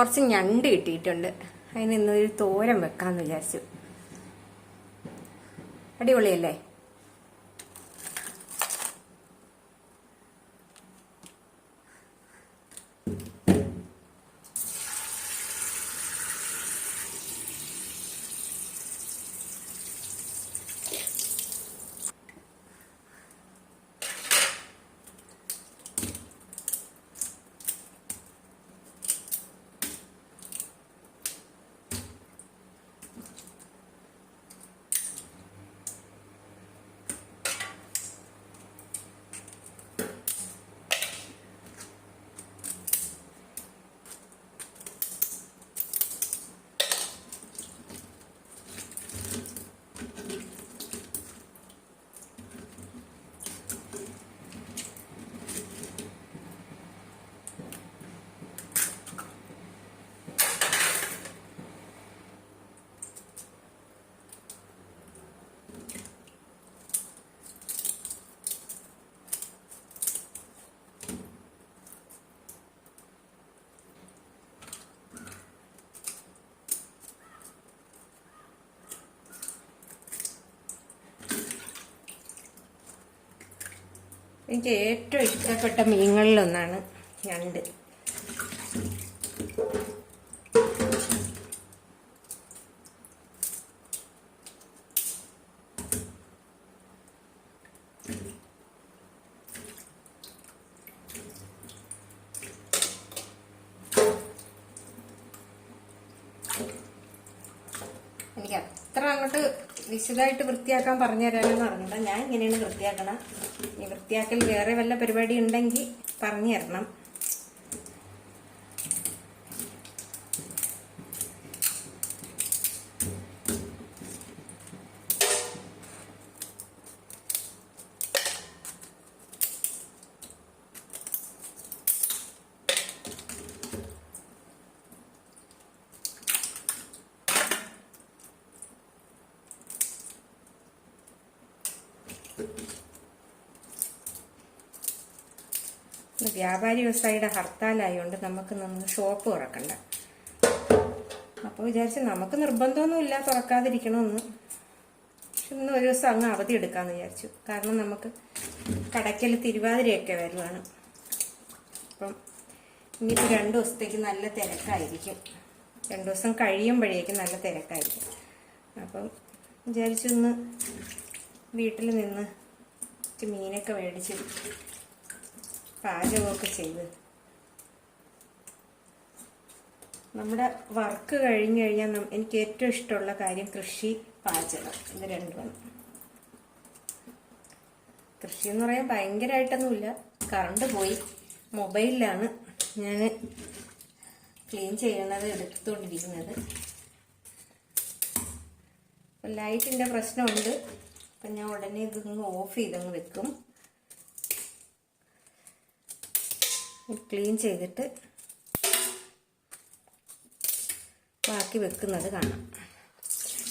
കുറച്ച് ഞണ്ട് കിട്ടിയിട്ടുണ്ട്. അതിന് ഇന്നൊരു തോരൻ വെക്കാമെന്ന് വിചാരിച്ചു. അടിപൊളിയല്ലേ? എനിക്ക് ഏറ്റവും ഇഷ്ടപ്പെട്ട മീനുകളിലൊന്നാണ് ഞണ്ട്. എനിക്ക് അത്ര അങ്ങോട്ട് വിശദമായിട്ട് വൃത്തിയാക്കാൻ പറഞ്ഞു തരാനൊന്നും ഞാൻ ഇങ്ങനെയാണ് വൃത്തിയാക്കണം. ഈ വൃത്തിയാക്കൽ വേറെ വല്ല പരിപാടി ഉണ്ടെങ്കിൽ പറഞ്ഞു തരണം വ്യാപാരി വ്യവസായിയുടെ ഹർത്താലായതുകൊണ്ട് നമുക്ക് നിന്ന് ഷോപ്പ് തുറക്കണ്ട. അപ്പോൾ വിചാരിച്ച് നമുക്ക് നിർബന്ധമൊന്നുമില്ല തുറക്കാതിരിക്കണമെന്ന് പക്ഷെ ഇന്ന് ഒരു ദിവസം അങ്ങ് അവധി എടുക്കാമെന്ന് വിചാരിച്ചു. കാരണം നമുക്ക് കടയ്ക്കൽ തിരുവാതിരയൊക്കെ വരുവാണ്. അപ്പം ഇനിയിപ്പോൾ രണ്ട് ദിവസത്തേക്ക് നല്ല തിരക്കായിരിക്കും. രണ്ട് ദിവസം കഴിയുമ്പോഴേക്കും നല്ല തിരക്കായിരിക്കും. അപ്പം വിചാരിച്ചു ഇന്ന് വീട്ടിൽ നിന്ന് മീനൊക്കെ മേടിച്ച് പാചകമൊക്കെ ചെയ്ത്. നമ്മുടെ വർക്ക് കഴിഞ്ഞു കഴിഞ്ഞാൽ എനിക്ക് ഏറ്റവും ഇഷ്ടമുള്ള കാര്യം കൃഷി പാചകം. ഇത് രണ്ടുമാണ്. കൃഷി എന്ന് പറയാൻ ഭയങ്കരമായിട്ടൊന്നുമില്ല. കറണ്ട് പോയി. മൊബൈലിലാണ് ഞാൻ ക്ലീൻ ചെയ്യണത് എടുത്തുകൊണ്ടിരിക്കുന്നത്. ലൈറ്റിന്റെ പ്രശ്നമുണ്ട്. അപ്പം ഞാൻ ഉടനെ ഇതൊന്ന് ഓഫ് ചെയ്തങ്ങ് വെക്കും. ക്ലീൻ ചെയ്തിട്ട് ബാക്കി വെക്കുന്നത് കാണാം.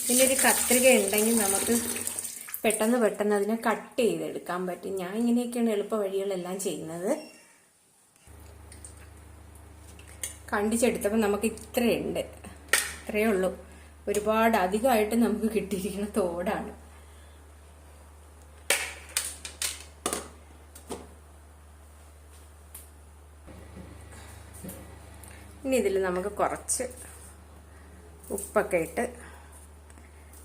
പിന്നെ ഒരു കത്രിക ഉണ്ടെങ്കിൽ നമുക്ക് പെട്ടെന്ന് പെട്ടെന്ന് അതിനെ കട്ട് ചെയ്തെടുക്കാൻ പറ്റും. ഞാൻ ഇങ്ങനെയൊക്കെയാണ് എളുപ്പ വഴികളെല്ലാം ചെയ്യുന്നത്. കണ്ടിച്ചെടുത്തപ്പോൾ നമുക്ക് ഇത്രയുണ്ട്. ഇത്രയേ ഉള്ളൂ. ഒരുപാട് അധികമായിട്ട് നമുക്ക് കിട്ടിയിരിക്കുന്ന തോടാണ്. ഇനി ഇതിൽ നമുക്ക് കുറച്ച് ഉപ്പൊക്കെ ഇട്ട്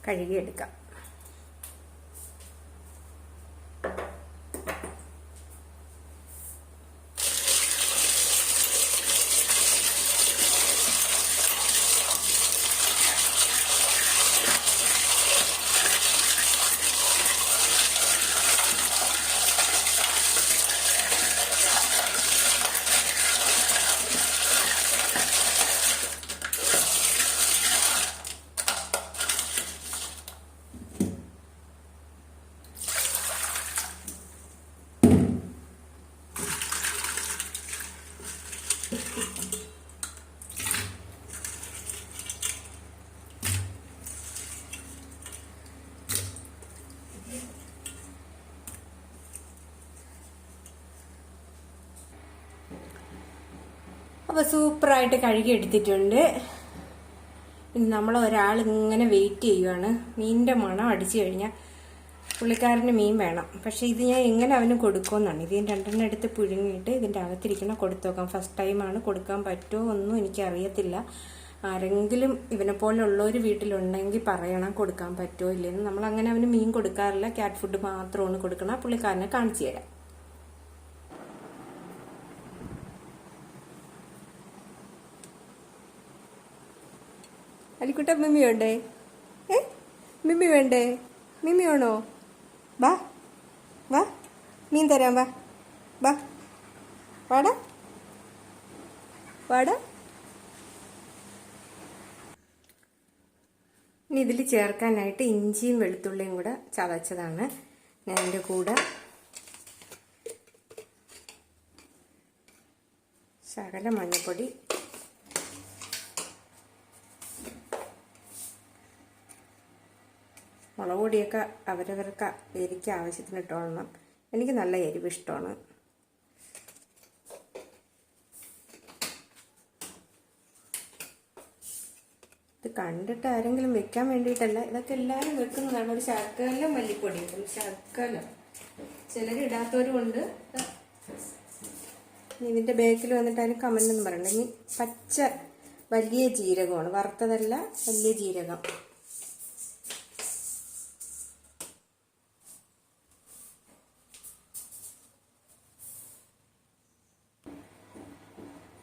കഴുകിയെടുക്കാം. അപ്പോൾ സൂപ്പറായിട്ട് കഴുകി എടുത്തിട്ടുണ്ട്. നമ്മൾ ഒരാൾ ഇങ്ങനെ വെയിറ്റ് ചെയ്യുവാണ്. മീനിന്റെ മണം അടിച്ചു കഴിഞ്ഞാൽ പുള്ളിക്കാരന് മീൻ വേണം. പക്ഷേ ഇത് ഞാൻ എങ്ങനെ അവന് കൊടുക്കുമെന്നാണ്. ഇത് ഞാൻ രണ്ടെണ്ണം എടുത്ത് പുഴുങ്ങിയിട്ട് ഇതിന്റെ അകത്തിരിക്കണം. കൊടുത്തു നോക്കാം. ഫസ്റ്റ് ടൈമാണ് കൊടുക്കാൻ പറ്റുമോ ഒന്നും എനിക്കറിയത്തില്ല. ആരെങ്കിലും ഇവനെ പോലുള്ളവർ വീട്ടിലുണ്ടെങ്കിൽ പറയണം കൊടുക്കാൻ പറ്റുമോ ഇല്ലെന്ന്. നമ്മൾ അങ്ങനെ അവന് മീൻ കൊടുക്കാറില്ല. ക്യാറ്റ് ഫുഡ് മാത്രമാണ് കൊടുക്കണം. പുള്ളിക്കാരനെ കാണിച്ചു തരാം. അലിക്കുട്ട മിമ്മി വേണ്ടേ? ഏ? മിമ്മി വേണ്ടേ? മിമ്മി വേണോ? വാ. വാ. മീൻ തരാം വാ. വാ. വാടാ. വാടാ. ഇനി ഇതിൽ ചേർക്കാനായിട്ട് ഇഞ്ചിയും വെളുത്തുള്ളിയും കൂടെ ചതച്ചതാണ്. ഞാൻ എന്റെ കൂടെ ശകല മഞ്ഞൾപ്പൊടി മുളക് പൊടിയൊക്കെ അവരവർക്ക് എരിക്ക് ആവശ്യത്തിന് ഇട്ടോളണം. എനിക്ക് നല്ല എരിവ് ഇഷ്ടമാണ് ഇത് കണ്ടിട്ട് ആരെങ്കിലും വെക്കാൻ വേണ്ടിയിട്ടല്ല. ഇതൊക്കെ എല്ലാവരും വെക്കുന്നതാണ്. ഒരു ശർക്കരലും മല്ലിപ്പൊടിയും ശർക്കരം ചിലരിടാത്തവരും ഉണ്ട്. ഇനി ഇതിന്റെ ബേക്കിൽ വന്നിട്ട് അതിന് കമന്റ് പറയണ്ട. ഇനി പച്ച വലിയ ജീരകമാണ്. വറുത്തതല്ല വലിയ ജീരകം.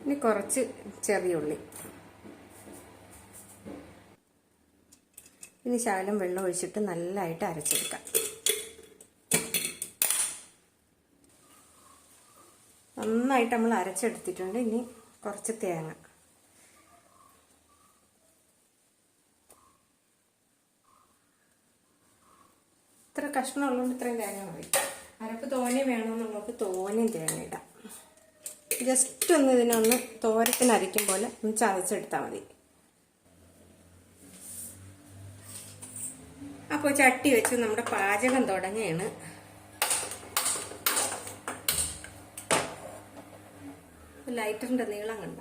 ഇനി കുറച്ച് ചെറിയ ഉള്ളി. ഇനി ശകലം വെള്ളം ഒഴിച്ചിട്ട് നല്ലതായിട്ട് അരച്ചെടുക്കാം. നന്നായിട്ട് നമ്മൾ അരച്ചെടുത്തിട്ടുണ്ട്. ഇനി കുറച്ച് തേങ്ങ. ഇത്ര കഷ്ണം ഉള്ളതുകൊണ്ട് ഇത്രയും തേങ്ങ മതി. അരപ്പ് തോനെ വേണമെന്നുള്ളവർക്ക് തോനെയും തേങ്ങ ഇടാം. ജസ്റ്റ് ഒന്ന് ഇതിനൊന്ന് തോരത്തിന് അരയ്ക്കും പോലെ ഒന്ന് ചതച്ചെടുത്താൽ മതി. അപ്പോൾ ചട്ടി വെച്ച് നമ്മുടെ പാചകം തുടങ്ങുകയാണ് ലൈറ്ററിന്റെ നീളം കണ്ട.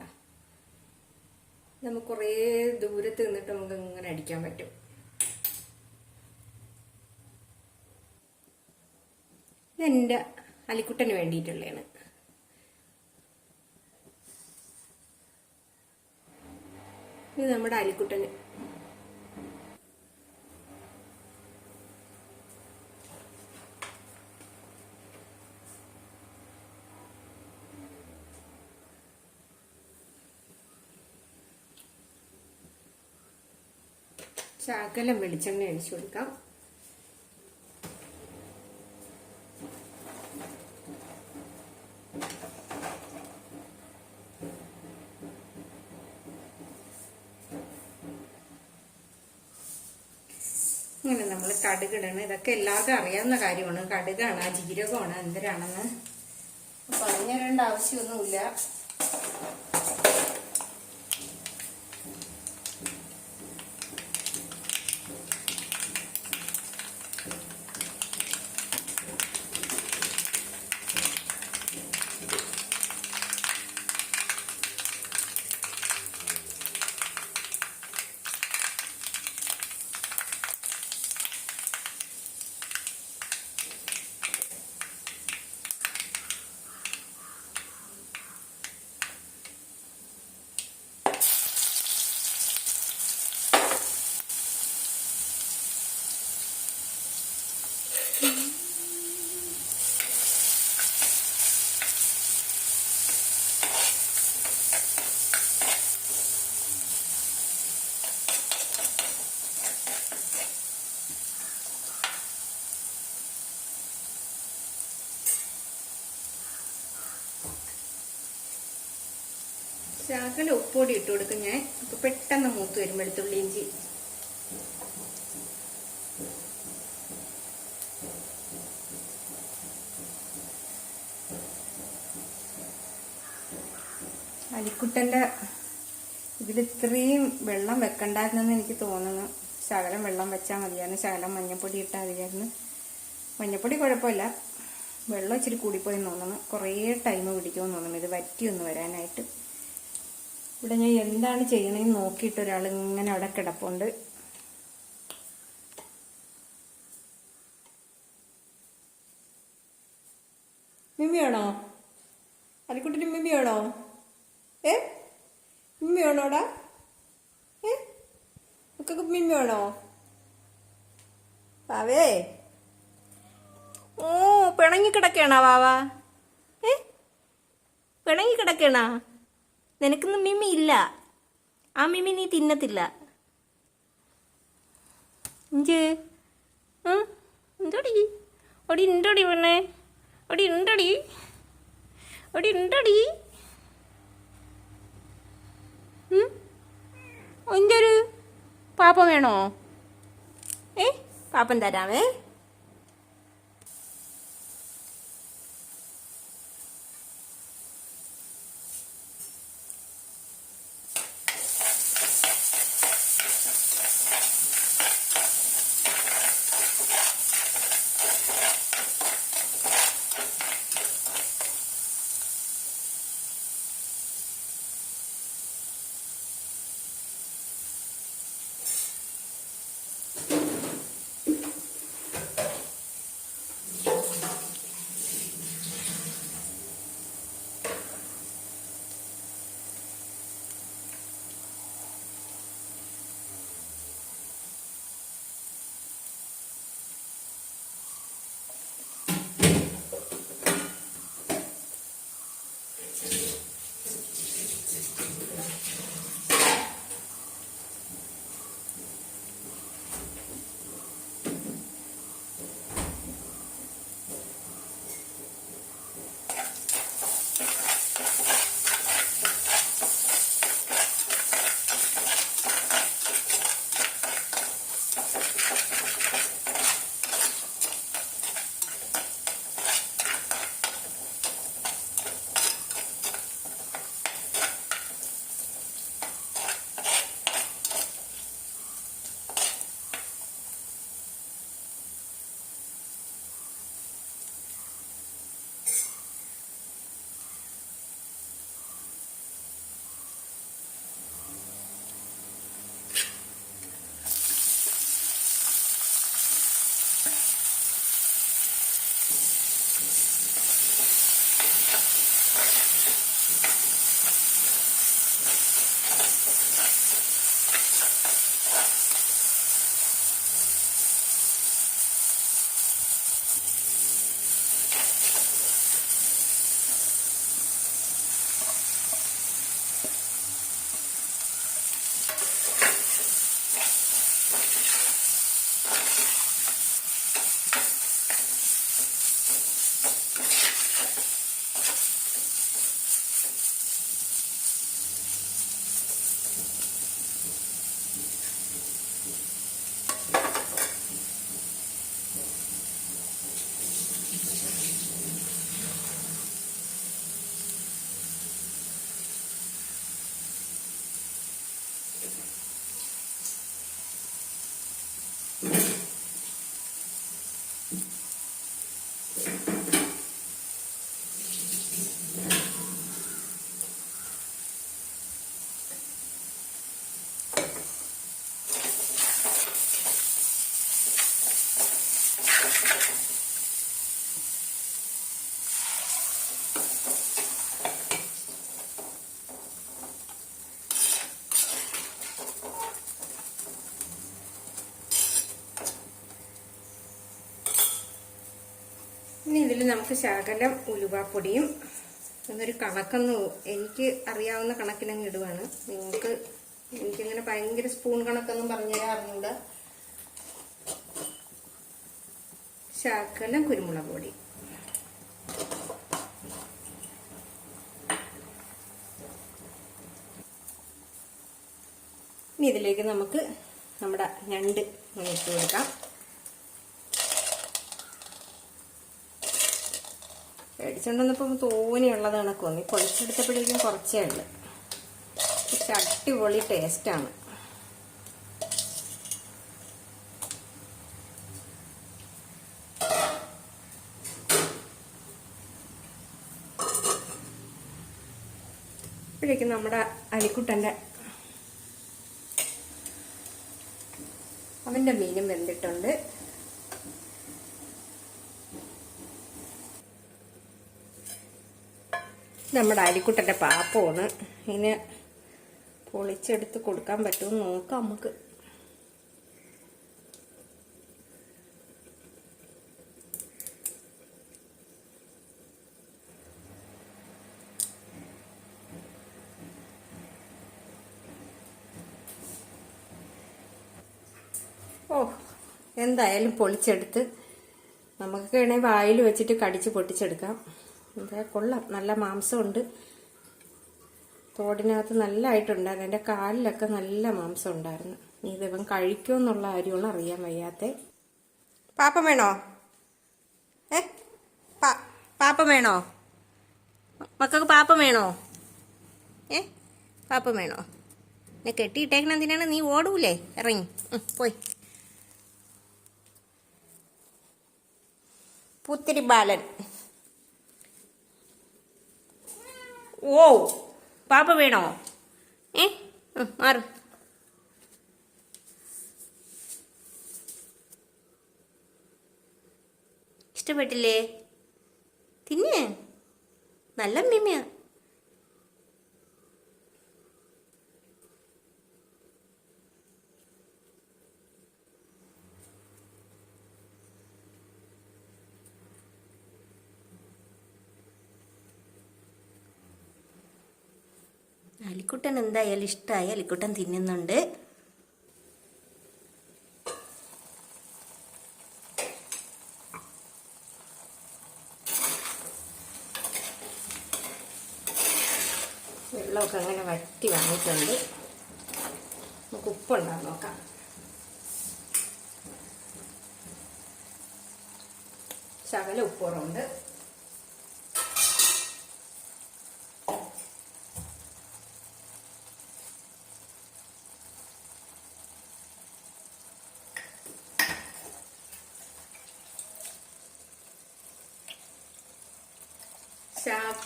നമുക്ക് കുറേ ദൂരത്ത് നിന്നിട്ട് നമുക്ക് ഇങ്ങനെ അടിക്കാൻ പറ്റും. ഇതെന്റെ അലിക്കുട്ടന് വേണ്ടിയിട്ടുള്ളതാണ്. ഇത് നമ്മുടെ അലിക്കുട്ടന്. ശകലം വെളിച്ചെണ്ണ ഒഴിച്ചു കൊടുക്കാം ഇങ്ങനെ നമ്മൾ കടുകിടണം ഇതൊക്കെ എല്ലാവർക്കും അറിയാവുന്ന കാര്യമാണ്. കടുകാണ് ജീരകമാണ് എന്തിനാണെന്ന്. പറഞ്ഞു തരേണ്ട ആവശ്യമൊന്നുമില്ല. ശകലം ഉപ്പൊടി ഇട്ട് കൊടുക്കും ഞാൻ. അപ്പൊ പെട്ടെന്ന് മൂത്ത് വരും വെളുത്തുള്ളി ഇഞ്ചി. അലിക്കുട്ടന്റെ ഇതിൽ ഇത്രയും വെള്ളം വെക്കണ്ടായിരുന്നെന്ന് എനിക്ക് തോന്നുന്നു. ശകലം വെള്ളം വെച്ചാൽ മതിയായിരുന്നു. ശകലം മഞ്ഞപ്പൊടി ഇട്ടാൽ മതിയായിരുന്നു. മഞ്ഞപ്പൊടി കുഴപ്പമില്ല. വെള്ളം ഇച്ചിരി കൂടിപ്പോയി തോന്നുന്നു. കുറേ ടൈം പിടിക്കുമെന്ന് തോന്നുന്നു. ഇത് വറ്റി ഒന്ന് വരാനായിട്ട്. ഇവിടെ ഞാൻ എന്താണ് ചെയ്യണേന്ന് നോക്കിയിട്ട് ഒരാൾ ഇങ്ങനെ അവിടെ കിടപ്പുണ്ട്. മിമ്മിയാണോ അലിക്കുട്ടിന് മിമ്മിയാണോ ഏ? മിമ്മിയാണോടാ ഏ? ഒക്കെ മിമ്മിയാണോ വാവേ. ഓ പിണങ്ങി കിടക്കണോ വാവാ? ഏ? പിണങ്ങി കിടക്കണോ നിനക്കൊന്നും മിമ്മി ഇല്ല. ആ മിമ്മി നീ തിന്നത്തില്ല. ഇഞ്ച്. എന്തോടി? ഒടി ഉണ്ടോടി പെണ്ണേ ഒടി ഉണ്ടോടി ഒടി ഉണ്ടോടി എന്റെ ഒരു പാപ്പ വേണോ? ഏ പാപ്പം തരാമേ ഇതിൽ നമുക്ക് ശകലം ഉലുവാപ്പൊടിയും എന്നൊരു കണക്കൊന്ന് എനിക്ക് അറിയാവുന്ന കണക്കിനങ്ങ് ഇടുവാണ്. നിങ്ങൾക്ക് എനിക്കിങ്ങനെ ഭയങ്കര സ്പൂൺ കണക്കൊന്നും പറഞ്ഞുതരാൻ അറിഞ്ഞൂടാ ശകലം കുരുമുളക് പൊടി. ഇനി ഇതിലേക്ക് നമുക്ക് നമ്മുടെ ഞണ്ട് ഇട്ട് കൊടുക്കാം. മേടിച്ചുകൊണ്ടുവന്നപ്പോൾ തോനെയുള്ളത് കണക്ക് വന്നു പൊളിച്ചെടുത്തപ്പോഴേക്കും കുറച്ചേ ഉള്ളു. പക്ഷെ അടിപൊളി ടേസ്റ്റാണ്. ഇപ്പോഴേക്കും നമ്മുടെ അലിക്കുട്ടന്റെ അവന്റെ മീനും വെന്തിട്ടുണ്ട്. നമ്മുടെ അരിക്കുട്ടന്റെ പാപ്പമാണ്. ഇതിന് പൊളിച്ചെടുത്ത് കൊടുക്കാൻ പറ്റുമെന്ന് നോക്കാം നമുക്ക്. ഓ എന്തായാലും പൊളിച്ചെടുത്ത്. നമുക്ക് വേണേൽ വായിൽ വെച്ചിട്ട് കടിച്ച് പൊട്ടിച്ചെടുക്കാം. എന്താ കൊള്ളാം. നല്ല മാംസമുണ്ട്. തോടിനകത്ത് നല്ലതായിട്ടുണ്ടായിരുന്നു എന്റെ കാലിലൊക്കെ നല്ല മാംസം ഉണ്ടായിരുന്നു നീ ഇതിവൻ കഴിക്കുമെന്നുള്ള കാര്യമാണ് അറിയാൻ വയ്യാത്ത. പാപ്പം വേണോ? ഏ? പാപ്പം വേണോ? മക്കൾക്ക് പാപ്പം വേണോ? ഏ? പാപ്പം വേണോ? എന്നെ കെട്ടിയിട്ടേക്കണ എന്തിനാണ്? നീ ഓടൂലേ? ഇറങ്ങി. പോയി. പുത്തിരി ബാലൻ. ഓ പാപ്പ വേണോ? ഏ മാറ്. ഇഷ്ടപ്പെട്ടില്ലേ? തിന്നെ. നല്ല മീമയാ. അലിക്കുട്ടൻ എന്തായാലും ഇഷ്ടമായി എലിക്കുട്ടൻ തിന്നുന്നുണ്ട്. വെള്ളമൊക്കെ അങ്ങനെ വറ്റി വന്നിട്ടുണ്ട്. നമുക്ക് ഉപ്പുണ്ടാകും നോക്കാം. ശകല ഉപ്പുറമുണ്ട്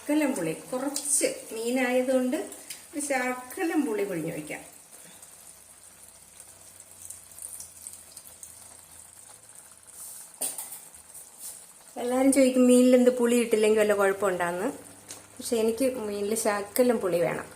ശാക്കലം പുളി. കുറച്ച് മീനായതുകൊണ്ട് ഒരു ശർക്കലം പുളി പൊഴിഞ്ഞു വയ്ക്കാം എല്ലാവരും ചോദിക്കും മീനിൽ എന്ത് പുളി ഇട്ടില്ലെങ്കിൽ വല്ല കുഴപ്പമുണ്ടാന്ന്? പക്ഷെ എനിക്ക് മീനിൽ ശർക്കലം പുളി വേണം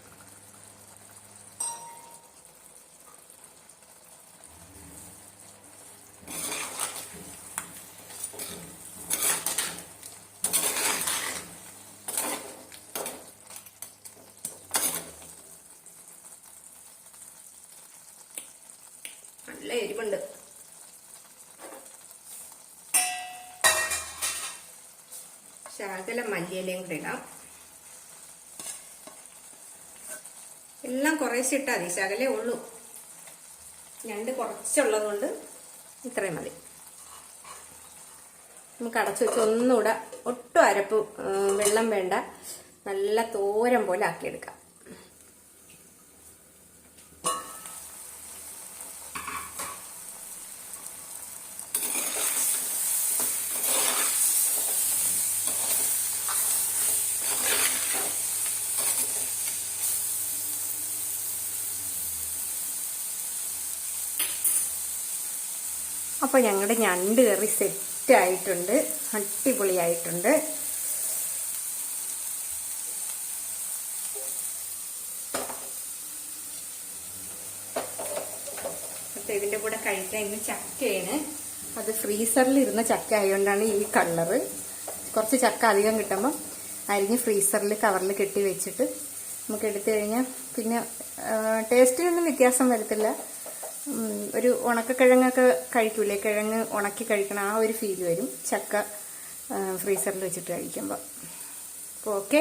നല്ല എരിവുണ്ട് ശകല മല്ലിയിലയും കൂടെ ഇടാം എല്ലാം കുറേശ്ശെ ഇട്ടാൽ മതി ശകലേ ഉള്ളൂ. ഞണ്ട് കുറച്ചുള്ളത് കൊണ്ട് ഇത്രയും മതി. നമുക്ക് അടച്ചു വെച്ച് ഒന്നുകൂടെ ഒട്ടും അരപ്പ് വെള്ളം വേണ്ട. നല്ല തോരം പോലെ ആക്കിയെടുക്കാം. അപ്പോൾ ഞങ്ങളുടെ ഞണ്ട് കറി സെറ്റ് ആയിട്ടുണ്ട്. അടിപൊളിയായിട്ടുണ്ട്. അപ്പോൾ ഇതിന്റെ കൂടെ കഴിക്കാൻ ഇന്ന് ചക്കയാണ്. അത് ഫ്രീസറിൽ ഇരുന്ന ചക്ക ആയതുകൊണ്ടാണ് ഈ കളറ് കുറച്ച് ചക്ക അധികം കിട്ടുമ്പം അരിഞ്ഞ് ഫ്രീസറിൽ കവറിൽ കെട്ടി വെച്ചിട്ട് നമുക്ക് എടുത്തു കഴിഞ്ഞാൽ പിന്നെ ടേസ്റ്റിനൊന്നും വ്യത്യാസം വരത്തില്ല. ഒരു ഉണക്കക്കിഴങ്ങൊക്കെ കഴിക്കൂലേ? കിഴങ്ങ് ഉണക്കി കഴിക്കണം ആ ഒരു ഫീൽ വരും. ചക്ക ഫ്രീസറിൽ വെച്ചിട്ട് കഴിക്കുമ്പോൾ അപ്പോൾ ഓക്കെ